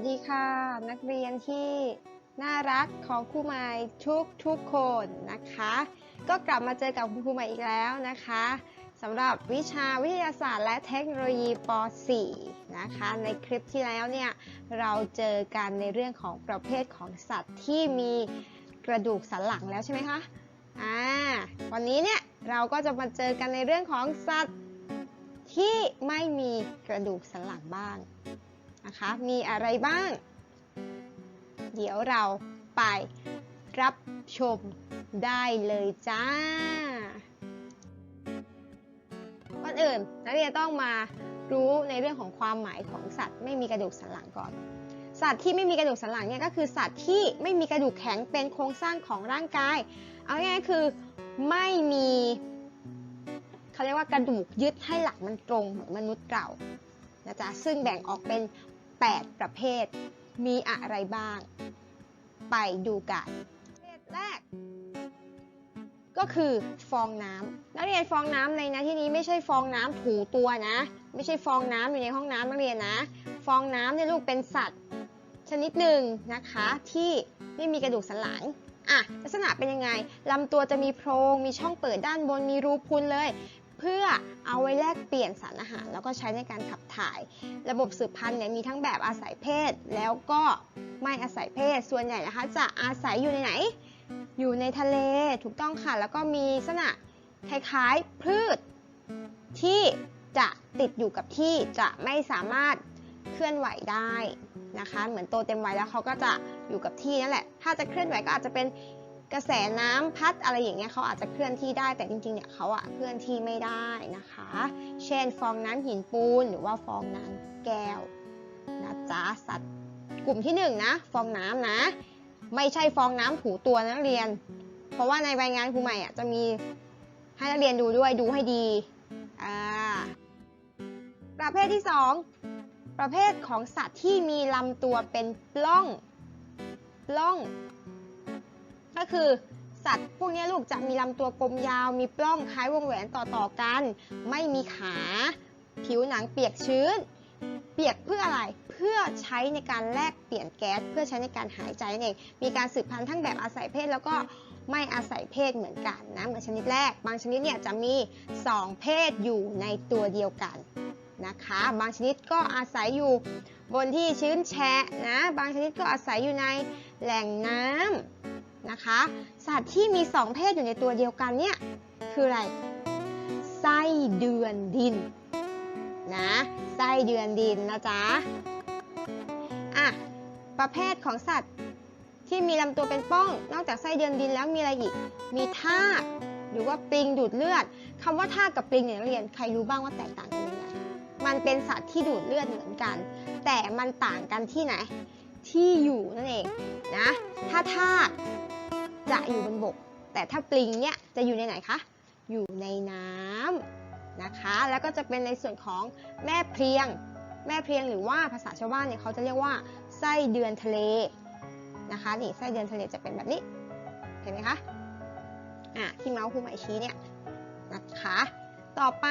วัสดีค่ะ นักเรียนที่น่ารักของครูใหม่ทุกทุกคนนะคะ ก็กลับมาเจอกับคุณครูใหม่อีกแล้วนะคะสำหรับวิชาวิทยาศาสตร์และเทคโนโลยีป .4 นะคะ ในคลิปที่แล้วเนี่ยเราเจอกันในเรื่องของประเภทของสัตว์ที่มีกระดูกสันหลังแล้วใช่ไหมคะอ่าวันนี้เนี่ยเราก็จะมาเจอกันในเรื่องของสัตว์ที่ไม่มีกระดูกสันหลังบ้าง นะคะ มีอะไรบ้าง เดี๋ยวเราไปรับชมได้เลยจ้าก่อนอื่นนักเรียนต้องมารู้ในเรื่องของความหมายของสัตว์ไม่มีกระดูกสันหลังก่อน สัตว์ที่ไม่มีกระดูกสันหลังเนี่ยก็คือสัตว์ที่ไม่มีกระดูกแข็งเป็นโครงสร้างของร่างกาย เอาง่ายๆคือไม่มีเขาเรียกว่ากระดูกยึดให้หลังมันตรงเหมือนมนุษย์เรา นะจ๊ะซึ่งแบ่งออกเป็น 8 ประเภท มีอะไรบ้าง ไปดูกันประเภทแรก ก็คือฟองน้ำนักเรียนฟองน้ำในนะที่นี้ไม่ใช่ฟองน้ำถูตัวนะ ไม่ใช่ฟองน้ำอยู่ในห้องน้ำนักเรียนนะ ฟองน้ำเนี่ยลูกเป็นสัตว์ชนิดหนึ่งนะคะที่ไม่มีกระดูกสันหลังอะลักษณะเป็นยังไงลำตัวจะมีโพรง มีช่องเปิดด้านบน มีรูพุนเลย เพื่อเอาไว้แลกเปลี่ยนสารอาหาร แล้วก็ใช้ในการขับถ่าย ระบบสืบพันธุ์เนี่ยมีทั้งแบบอาศัยเพศ แล้วก็ไม่อาศัยเพศ ส่วนใหญ่นะคะ จะอาศัยอยู่ในไหน อยู่ในทะเลถูกต้องค่ะ แล้วก็มีลักษณะคล้ายๆพืช ที่จะติดอยู่กับที่จะไม่สามารถเคลื่อนไหวได้นะคะ เหมือนโตเต็มวัยแล้วเขาก็จะอยู่กับที่นั่นแหละ ถ้าจะเคลื่อนไหวก็อาจจะเป็น กระแสน้ำพัดอะไรอย่างเงี้ยเขาอาจจะเคลื่อนที่ได้แต่จริงๆเนี่ยเขาอะเคลื่อนที่ไม่ได้นะคะ เช่นฟองน้ำหินปูนหรือว่าฟองน้ำแก้วนะจ๊ะสัตว์กลุ่มที่หนึ่งนะฟองน้ำนะ ไม่ใช่ฟองน้ำถูตัวนักเรียน เพราะว่าในใบงานครูใหม่อะจะมีให้นักเรียนดูด้วยดูให้ดีอ่าประเภทที่สองประเภทของสัตว์ที่มีลำตัวเป็นปล้องปล้อง ก็คือสัตว์พวกนี้ลูกจะมีลำตัวกลมยาว มีปล้องคล้ายวงแหวนต่อๆกัน ไม่มีขา ผิวหนังเปียกชื้น เปียกเพื่ออะไร เพื่อใช้ในการแลกเปลี่ยนแก๊ส เพื่อใช้ในการหายใจนั่นเอง มีการสืบพันธุ์ทั้งแบบอาศัยเพศแล้วก็ไม่อาศัยเพศเหมือนกันนะ เหมือนชนิดแรก บางชนิดเนี่ยจะมี 2 เพศอยู่ในตัวเดียวกันนะคะ บางชนิดก็อาศัยอยู่บนที่ชื้นแฉะนะ บางชนิดก็อาศัยอยู่ในแหล่งน้ำ นะคะ สัตว์ที่มี 2 เพศอยู่ในตัวเดียวกันเนี่ยคืออะไร ไส้เดือนดินนะไส้เดือนดินนะจ๊ะอะประเภทของสัตว์ที่มีลำตัวเป็นป้อง นอกจากไส้เดือนดินแล้วมีอะไรอีก มีทากหรือว่าปลิงดูดเลือดคำว่าทากกับปลิงเนี่ยนักเรียนใครรู้บ้างว่าแตกต่างกันยังไง มันเป็นสัตว์ที่ดูดเลือดเหมือนกัน แต่มันต่างกันที่ไหน ที่อยู่นั่นเองนะ ถ้าทาก จะอยู่บนบก แต่ถ้าปลิงเนี่ยจะอยู่ในไหนคะ อยู่ในน้ำนะคะ แล้วก็จะเป็นในส่วนของแม่เพลียง แม่เพลียงหรือว่าภาษาชาวบ้านเนี่ยเขาจะเรียกว่าไส้เดือนทะเลนะคะนี่ไส้เดือนทะเลจะเป็นแบบนี้ เห็นไหมคะ อะที่เมาส์คู่หมายชี้เนี่ยนะคะ ต่อไป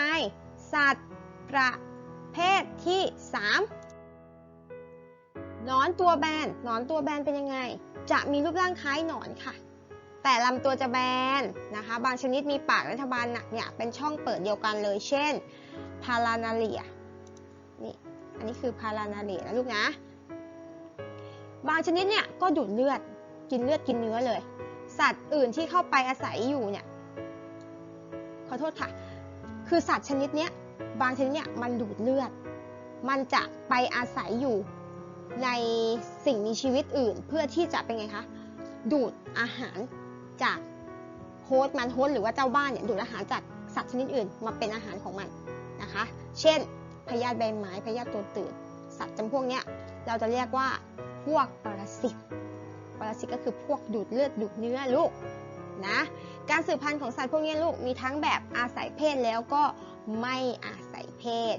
สัตว์ประเภทที่3หนอนตัวแบนหนอนตัวแบนเป็นยังไง จะมีรูปร่างคล้ายหนอนค่ะ แต่ลำตัวจะแบนนะคะ บางชนิดมีปากรัฐบาลหนักเนี่ยเป็นช่องเปิดเดียวกันเลย เช่นพารานาเลียนี่อันนี้คือพารานาเลียนะลูกนะ บางชนิดเนี่ยก็ดูดเลือดกินเลือดกินเนื้อเลย สัตว์อื่นที่เข้าไปอาศัยอยู่เนี่ยขอโทษค่ะ คือสัตว์ชนิดเนี้ยบางชนิดเนี่ยมันดูดเลือด มันจะไปอาศัยอยู่ในสิ่งมีชีวิตอื่นเพื่อที่จะเป็นไงคะดูดอาหาร จากโฮสต์มันโฮสต์หรือว่าเจ้าบ้านเนี่ยดูดอาหารจากสัตว์ชนิดอื่นมาเป็นอาหารของมันนะคะ เช่นพยาธิใบไม้พยาธิตัวตืดสัตว์จำพวกเนี้ยเราจะเรียกว่าพวกปรสิตปรสิตก็คือพวกดูดเลือดดูดเนื้อลูกนะการสืบพันธุ์ของสัตว์พวกนี้ลูกมีทั้งแบบอาศัยเพศแล้วก็ไม่อาศัยเพศ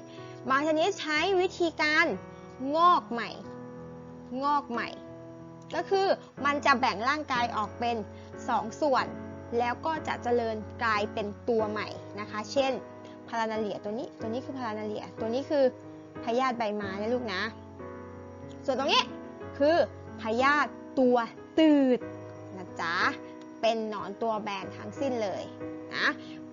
บางชนิดใช้วิธีการงอกใหม่ งอกใหม่ ก็คือมันจะแบ่งร่างกายออกเป็น 2ส่วน แล้วก็จะเจริญกลายเป็นตัวใหม่นะคะ เช่นพารานาเลียตัวนี้ ตัวนี้คือพารานาเลีย ตัวนี้คือพยาธิใบไม้นะลูกนะ ส่วนตรงนี้คือพยาธิตัวตืดนะจ๊ะ เป็นหนอนตัวแบนทั้งสิ้นเลยนะ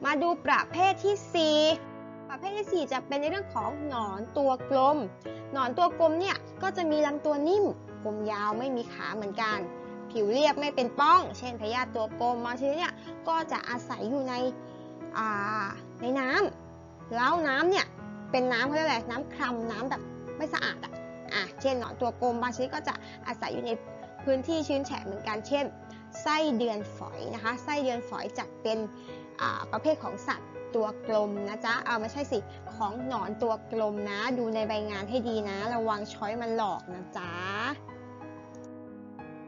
มาดูประเภทที่ 4 ประเภทที่ 4 จะเป็นในเรื่องของหนอนตัวกลม หนอนตัวกลมเนี่ยก็จะมีลำตัวนิ่ม กลมยาวไม่มีขาเหมือนกัน ผิวเรียบไม่เป็นป้อง เช่นพยาธิตัวกลมบางชนิดเนี่ยก็จะอาศัยอยู่ในในน้ำแล้วน้ำเนี่ยเป็นน้ำเขาเรียกอะไรน้ำคร่ำน้ำแบบไม่สะอาดอะอะเช่นหนอนตัวกลมบางชนิดก็จะอาศัยอยู่ในพื้นที่ชื้นแฉะเหมือนกันเช่นไส้เดือนฝอยนะคะไส้เดือนฝอยจัดเป็นประเภทของสัตว์ตัวกลมนะจ๊ะเอาไม่ใช่สิของหนอนตัวกลมนะ ดูในใบงานให้ดีนะ ระวังช้อยมันหลอกนะจ๊ะ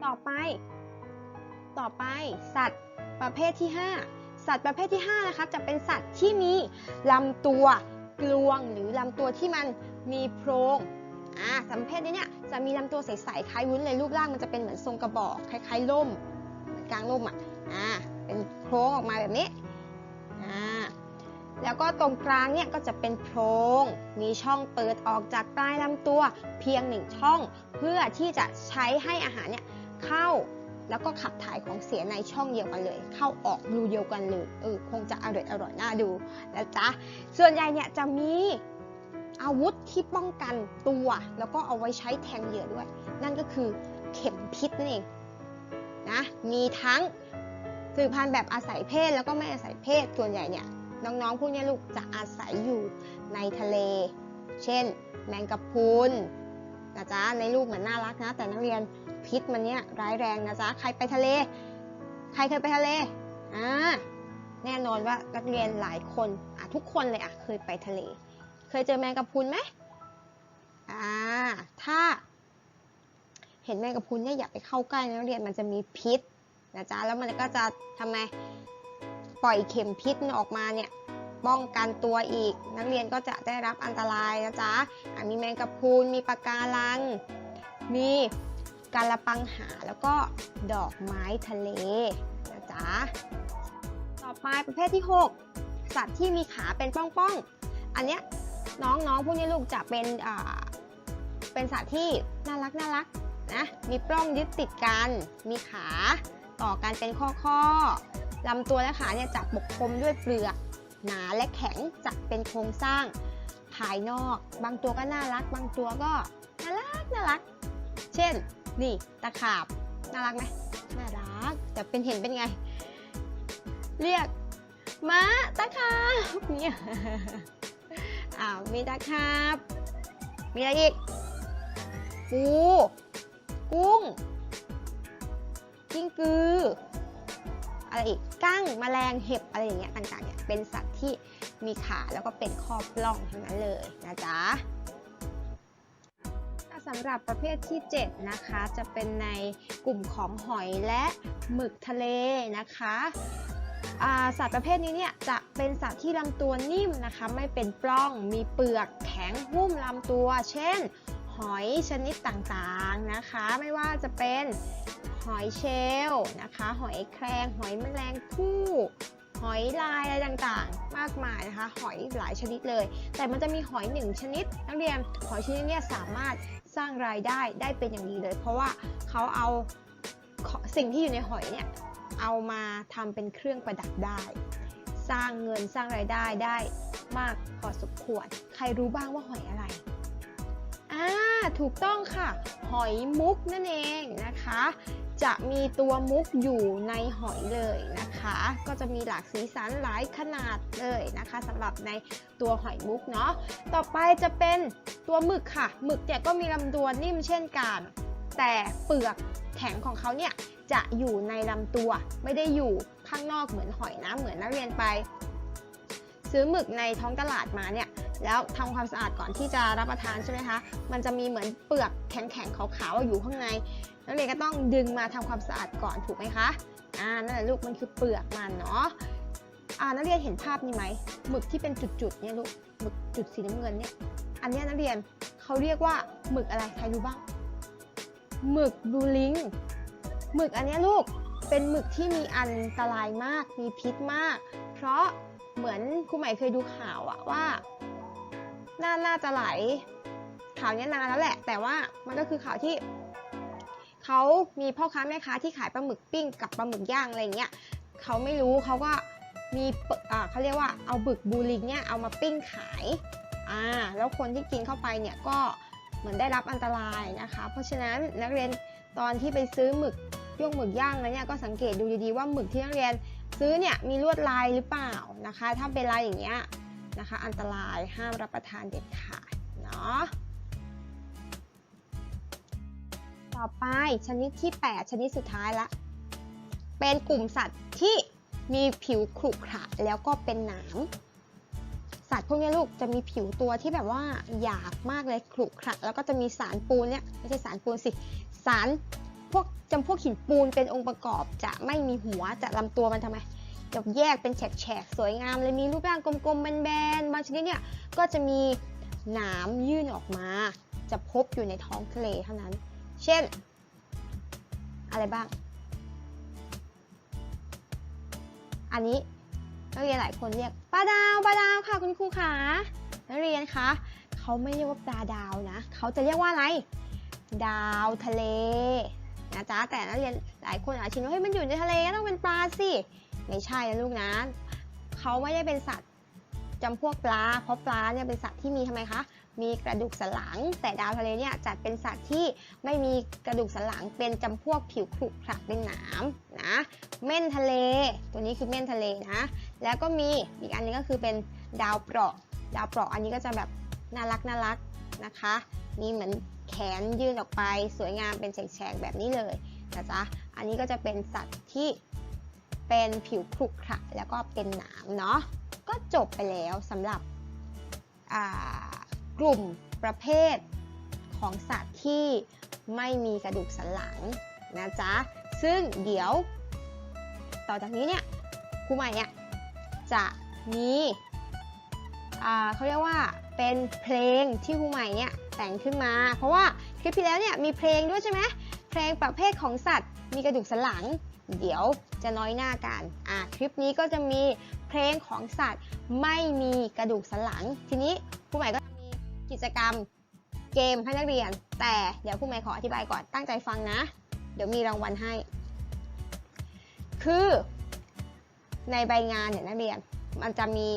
ต่อไป ต่อไป สัตว์ประเภทที่ 5 สัตว์ประเภทที่5นะคะจะเป็นสัตว์ที่มีลำตัวกลวงหรือลำตัวที่มันมีโพรงอ่าสัตว์ประเภทนี้เนี่ยจะมีลำตัวใสๆคล้ายวุ้นเลยรูปร่างมันจะเป็นเหมือนทรงกระบอกคล้ายๆล่มเหมือนกลางล่มอะอ่าเป็นโพรงออกมาแบบนี้อ่าแล้วก็ตรงกลางเนี่ยก็จะเป็นโพรงมีช่องเปิดออกจากปลายลำตัวเพียงหนึ่งช่อง เพื่อที่จะใช้ให้อาหารเนี่ย เข้า แล้วก็ขับถ่ายของเสียในช่องเดียวกันเลย เข้าออกรูเดียวกันเลยเออคงจะอร่อยอร่อยน่าดูนะจ๊ะส่วนใหญ่เนี่ยจะมีอาวุธที่ป้องกันตัว แล้วก็เอาไว้ใช้แทงเหยื่อด้วย นั่นก็คือเข็มพิษนั่นเองนะมีทั้งสืบพันธุ์แบบอาศัยเพศแล้วก็ไม่อาศัยเพศส่วนใหญ่เนี่ยน้องๆพวกนี้ลูกจะอาศัยอยู่ในทะเล เช่น แมงกะพรุนนะจ๊ะในรูปเหมือนน่ารักนะ แต่นักเรียน พิษมันเนี่ยร้ายแรงนะจ๊ะ ใครไปทะเล ใครเคยไปทะเล อ่า แน่นอนว่านักเรียนหลายคนอะทุกคนเลยอะเคยไปทะเล เคยเจอแมงกะพรุนไหมอ่า ถ้า เห็นแมงกะพรุนเนี่ยอย่าไปเข้าใกล้นักเรียนมันจะมีพิษนะจ๊ะ แล้วมันก็จะทำไงปล่อยเข็มพิษออกมาเนี่ยป้องกันตัวอีก นักเรียนก็จะได้รับอันตรายนะจ๊ะมีแมงกะพรุนมีปะการัง มี กาละปังหาแล้วก็ดอกไม้ทะเลนะจ๊ะ ต่อไปประเภทที่ 6 สัตว์ที่มีขาเป็นป้องๆ อันเนี้ยน้องๆพวกนี้ลูกจะเป็นอ่าเป็นสัตว์ที่น่ารักน่ารักนะมีปล้องยึดติดกัน มีขาต่อกันเป็นข้อๆลำตัวและขาเนี่ยจะปกคลุมด้วยเปลือกหนาและแข็งจัดเป็นโครงสร้างภายนอก บางตัวก็น่ารัก บางตัวก็น่ารักน่ารัก เช่น นี่ตะขาบ น่ารักไหมน่ารัก แต่เป็นเห็นเป็นไง เรียกม้าตะขาบเนี่ยอ้าวมีตะขาบ มีอะไรอีกปูกุ้ง กิ้งกือ อะไรอีกกั้งแมลงเห็บอะไรอย่างเงี้ยต่างๆเนี่ยเป็นสัตว์ที่มีขาแล้วก็เป็นข้อปล้องทั้งนั้นเลยนะจ๊ะ สำหรับประเภทที่ 7 นะคะ จะเป็นในกลุ่มของหอยและหมึกทะเลนะคะสัตว์ประเภทนี้เนี่ยจะเป็นสัตว์ที่ลำตัวนิ่มนะคะ ไม่เป็นปล้องมีเปลือกแข็งหุ้มลำตัว เช่น หอยชนิดต่างๆนะคะ ไม่ว่าจะเป็นหอยเชลล์นะคะ หอยแครงหอยแมลงภู่หอยลายอะไรต่างๆ มากมายนะคะ หอยหลายชนิดเลย แต่มันจะมีหอยหนึ่งชนิด นักเรียนหอยชนิดนี้สามารถ สร้างรายได้ได้เป็นอย่างดีเลย เพราะว่าเขาเอาสิ่งที่อยู่ในหอยเนี่ยเอามาทำเป็นเครื่องประดับได้ สร้างเงินสร้างรายได้ได้มากพอสมควร ใครรู้บ้างว่าหอยอะไรอ่าถูกต้องค่ะ หอยมุกนั่นเองนะคะ จะมีตัวมุกอยู่ในหอยเลยนะคะ ก็จะมีหลากสีสันหลายขนาดเลยนะคะสำหรับในตัวหอยมุกเนาะต่อไปจะเป็นตัวหมึกค่ะหมึกเนี่ยก็มีลำตัวนิ่มเช่นกัน แต่เปลือกแข็งของเขาเนี่ยจะอยู่ในลำตัว ไม่ได้อยู่ข้างนอกเหมือนหอยนะเหมือนนักเรียนไป ซื้อหมึกในท้องตลาดมาเนี่ยแล้วทำความสะอาดก่อนที่จะรับประทานใช่ไหมคะ มันจะมีเหมือนเปลือกแข็งๆขาวๆอยู่ข้างใน นักเรียนก็ต้องดึงมาทำความสะอาดก่อนถูกไหมคะอ่านั่นแหละลูกมันคือเปลือกมันเนาะอ่านักเรียนเห็นภาพนี้ไหมหมึกที่เป็นจุดๆเนี่ยลูกหมึกจุดสีน้ำเงินเนี่ยอันนี้นักเรียนเขาเรียกว่าหมึกอะไรใครรู้บ้างหมึกบูลิงหมึกอันนี้ลูกเป็นหมึกที่มีอันตรายมากมีพิษมาก เพราะเหมือนครูใหม่เคยดูข่าวอะว่าน่าน่าจะไหลข่าวเนี้ยนานแล้วแหละ แต่ว่ามันก็คือข่าวที่ เขามีพ่อค้าแม่ค้าที่ขายปลาหมึกปิ้งกับปลาหมึกย่างอะไรเงี้ยเขาไม่รู้เขาก็มีเขาเรียกว่าเอาบึกบูริงเนี่ยเอามาปิ้งขายอ่าแล้วคนที่กินเข้าไปเนี่ยก็เหมือนได้รับอันตรายนะคะ เพราะฉะนั้นนักเรียนตอนที่ไปซื้อหมึกย่งหมึกย่างแล้วเนี่ยก็สังเกตดูดีๆว่าหมึกที่นักเรียนซื้อเนี่ยมีลวดลายหรือเปล่านะคะ ถ้าเป็นลายอย่างเงี้ยนะคะ อันตรายห้ามรับประทานเด็ดขาดเนาะ ต่อไปชนิดที่ 8 ชนิดสุดท้ายละ เป็นกลุ่มสัตว์ที่มีผิวขรุขระแล้วก็เป็นหนามสัตว์พวกนี้ลูกจะมีผิวตัวที่แบบว่าหยาบมากเลยขรุขระแล้วก็จะมีสารปูนเนี่ยไม่ใช่สารปูนสิสารพวกจำพวกหินปูนเป็นองค์ประกอบจะไม่มีหัวจะลำตัวมันทำไมจะแยกเป็นแฉกๆสวยงามเลยมีรูปร่างกลมๆแบนๆบางชนิดเนี่ยก็จะมีหนามยื่นออกมา จะพบอยู่ในท้องทะเลเท่านั้น เช่น อะไรบ้าง อันนี้นักเรียนหลายคนเรียกปลาดาวปลาดาวค่ะคุณครูขานักเรียนคะเขาไม่เรียกว่าปลาดาวนะเขาจะเรียกว่าอะไร ดาวทะเลนะจ๊ะแต่นักเรียนหลายคนอาจจะคิดว่าเฮ้ยมันอยู่ในทะเลก็ต้องเป็นปลาสิไม่ใช่นะลูกนะเขาไม่ได้เป็นสัตว์จำพวกปลา เพราะปลาเนี่ยเป็นสัตว์ที่มีทำไมคะ มีกระดูกสันหลัง แต่ดาวทะเลเนี่ยจัดเป็นสัตว์ที่ไม่มีกระดูกสันหลังเป็นจำพวกผิวขรุขระเป็นหนามนะเม่นทะเล ตัวนี้คือเม่นทะเลนะ แล้วก็มีอีกอันนึงก็คือเป็นดาวเปราะ ดาวเปราะอันนี้ก็จะแบบน่ารักน่ารักนะคะ มีเหมือนแขนยื่นออกไปสวยงามเป็นแฉกๆแบบนี้เลยนะจ๊ะอันนี้ก็จะเป็นสัตว์ที่เป็นผิวขรุขระแล้วก็เป็นหนามเนาะก็จบไปแล้วสำหรับอ่า กลุ่มประเภทของสัตว์ที่ไม่มีกระดูกสันหลังนะจ๊ะ ซึ่งเดี๋ยว ต่อจากนี้เนี่ยครูใหม่เนี่ยจะมีเขาเรียกว่าเป็นเพลงที่ครูใหม่เนี่ยแต่งขึ้นมา เพราะว่าคลิปที่แล้วเนี่ยมีเพลงด้วยใช่ไหมเพลงประเภทของสัตว์ มีกระดูกสันหลัง เดี๋ยวจะน้อยหน้ากันอ่าคลิปนี้ก็จะมีเพลงของสัตว์ ไม่มีกระดูกสันหลัง ทีนี้ครูใหม่ก็ กิจกรรมเกมให้นักเรียน แต่เดี๋ยวครูใหม่ขออธิบายก่อนตั้งใจฟังนะ เดี๋ยวมีรางวัลให้ คือในใบงานเนี่ยนักเรียนมันจะมี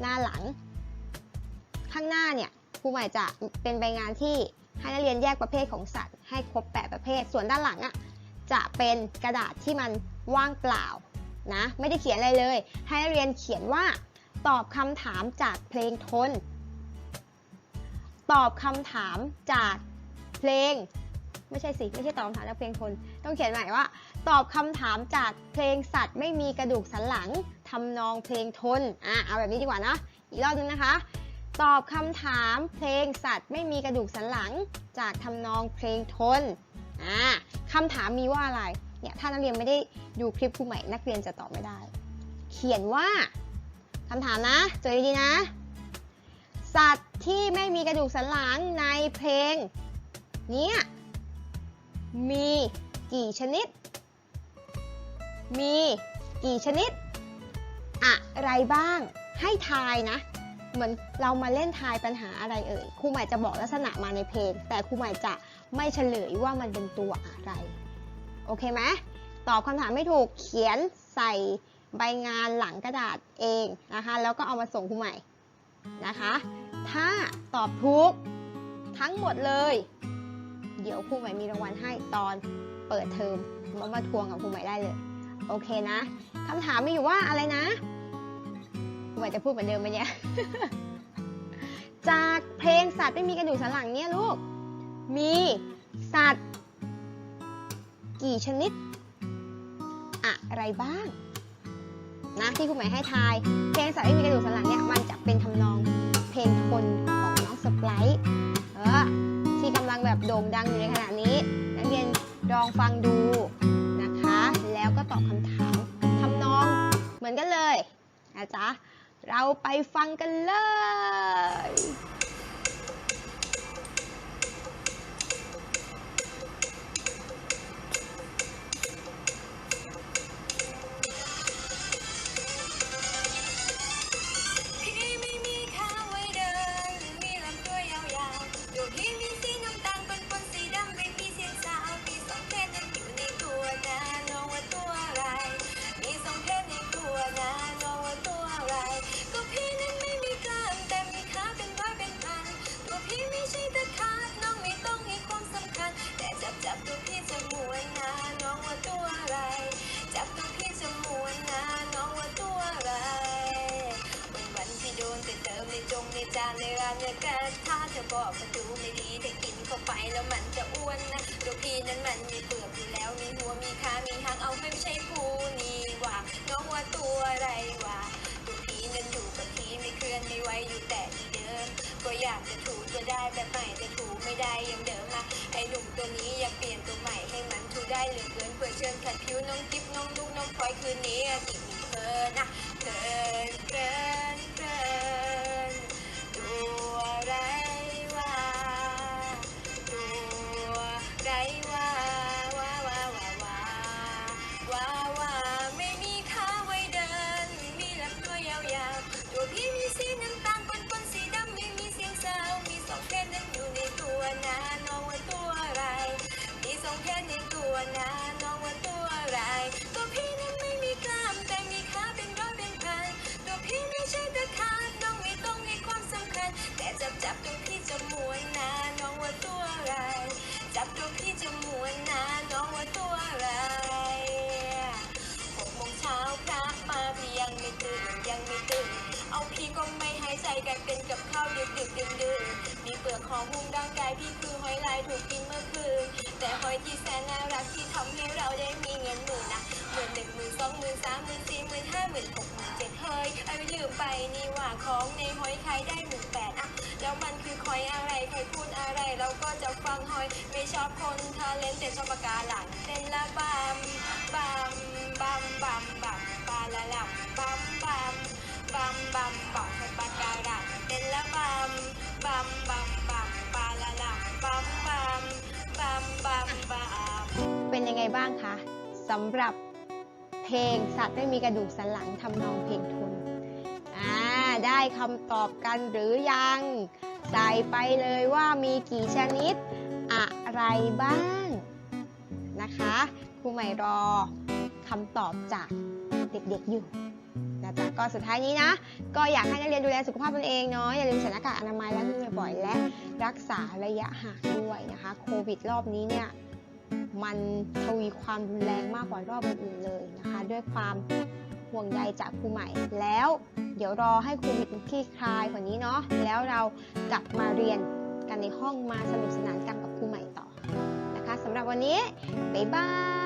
หน้าหลัง ข้างหน้าเนี่ยครูใหม่จะเป็นใบงานที่ให้นักเรียนแยกประเภทของสัตว์ ให้ครบแปดประเภท ส่วนด้านหลังอะ่ะจะเป็นกระดาษที่มันว่างเปล่านะไม่ได้เขียนอะไรเลย ให้นักเรียนเขียนว่าตอบคำถามจากเพลงทน ตอบคำถามจากเพลง ไม่ใช่สิ ไม่ใช่ตอบคำถามจากเพลงทนต้องเขียนใหม่ว่า ตอบคำถามจากเพลงสัตว์ ไม่มีกระดูกสันหลังทำนองเพลงทนอะเอาแบบนี้ดีกว่านะอีกรอบนึงนะคะ ตอบคำถามเพลงสัตว์ ไม่มีกระดูกสันหลังจากทำนองเพลงทนอ่าคำถามมีว่าอะไรเนี่ยถ้านักเรียนไม่ได้ดูคลิปครูใหม่นักเรียนจะตอบไม่ได้ เขียนว่าคำถามนะเจอดีๆนะ สัตว์ที่ไม่มีกระดูกสันหลังในเพลงนี้มีกี่ชนิด มีกี่ชนิด อะไรบ้างให้ทายนะ เหมือนเรามาเล่นทายปัญหาอะไรเอ่ยครูใหม่จะบอกลักษณะมาในเพลง แต่ครูใหม่จะไม่เฉลยว่ามันเป็นตัวอะไร โอเคไหมตอบคำถามไม่ถูกเขียนใส่ใบงานหลังกระดาษเองนะคะ แล้วก็เอามาส่งครูใหม่ นะคะ ถ้าตอบถูกทั้งหมดเลย เดี๋ยวครูใหม่มีรางวัลให้ตอนเปิดเทอมมามาทวงกับครูใหม่ได้เลย โอเคนะคำถามมีอยู่ว่าอะไรนะครูใหม่จะพูดเหมือนเดิมไหมเนี่ย จากเพลงสัตว์ไม่มีกระดูกสันหลังเนี่ยลูก มีสัตว์ กี่ชนิด อะไรบ้าง นะที่ครูหมายให้ทาย เพลงสาวไม่มีกระดูกสันหลังเนี่ยมันจะเป็นทำนองเพลงทนของน้องสไปร์เออที่กำลังแบบโด่งดังอยู่ในขณะนี้ นักเรียนลองฟังดูนะคะ แล้วก็ตอบคำถามทำนองเหมือนกันเลยนะจ๊ะเราไปฟังกันเลย เนื้อกระทะเธอบอกมันดูไม่ดีแต่กินเข้าไปแล้วมันจะอ้วนนะตัวพี่นั้นมันมีเปลือกอยู่แล้วมีหัวมีขามีหางเอาไม่ใช่ผู้นี่ว่าน้องว่าตัวอะไรวะตัวพี่นั้นอยู่กับพีไม่เคลื่อนไม่ไหวอยู่แต่ที่เดิมก็อยากจะถูจะได้แบบใหม่แต่ถูไม่ได้ยังเดิมนะไอ้หนุ่มตัวนี้อยากเปลี่ยนตัวใหม่ให้มันถูได้เหลือเกินเพื่อเชิญขัดผิวน้องกิ๊บน้องลูกน้องพลอยคืนนี้อะกินเพลิน ดึกดึกดื่นดื่นมีเปลือกของหุ้มร่างกายพี่คือหอยลายถูกกินเมื่อคืน แต่หอยที่แสนน่ารักที่ทำให้เราได้มีเงินหมื่นนะหมื่นหนึ่งหมื่นสองหมื่นสามหมื่นสี่หมื่นห้าหมื่นหกหมื่นเจ็ดเฮ้ยไอ้ลืมไปนี่ว่าของในหอยขายได้หมื่นแปดอะแล้วมันคือหอยอะไรใครพูดอะไรเราก็จะฟังหอย ไม่ชอบคนทาเลนแต่ชอบปากกาหลังเต้นละบามบามบามบามบามปาละลับบามบาม บามบามบอกให้ปากาหลังเต้นละบามบามบามบามปาละลับบามบามบามบามบามเป็นยังไงบ้างคะสำหรับเพลงสัตว์ไม่มีกระดูกสันหลังทำนองเพลงทุนอ่าได้คำตอบกันหรือยัง ใส่ไปเลยว่ามีกี่ชนิด อะไรบ้างนะคะครูใหม่รอคำตอบจากเด็กๆอยู่ นะจ๊ะก็สุดท้ายนี้นะ ก็อยากให้นักเรียนดูแลสุขภาพตนเองเนาะอย่าลืมใส่หน้ากากอนามัยล้างมือบ่อยๆและรักษาระยะห่างด้วยนะคะโควิดรอบนี้เนี่ยมันทวีความรุนแรงมากกว่ารอบอื่นเลยนะคะ ด้วยความห่วงใยจากครูใหม่แล้วเดี๋ยวรอให้โควิดคลี่คลายกว่านี้เนาะแล้วเรากลับมาเรียนกันในห้องมาสนุกสนานกันกับครูใหม่ต่อนะคะสำหรับวันนี้บ๊ายบาย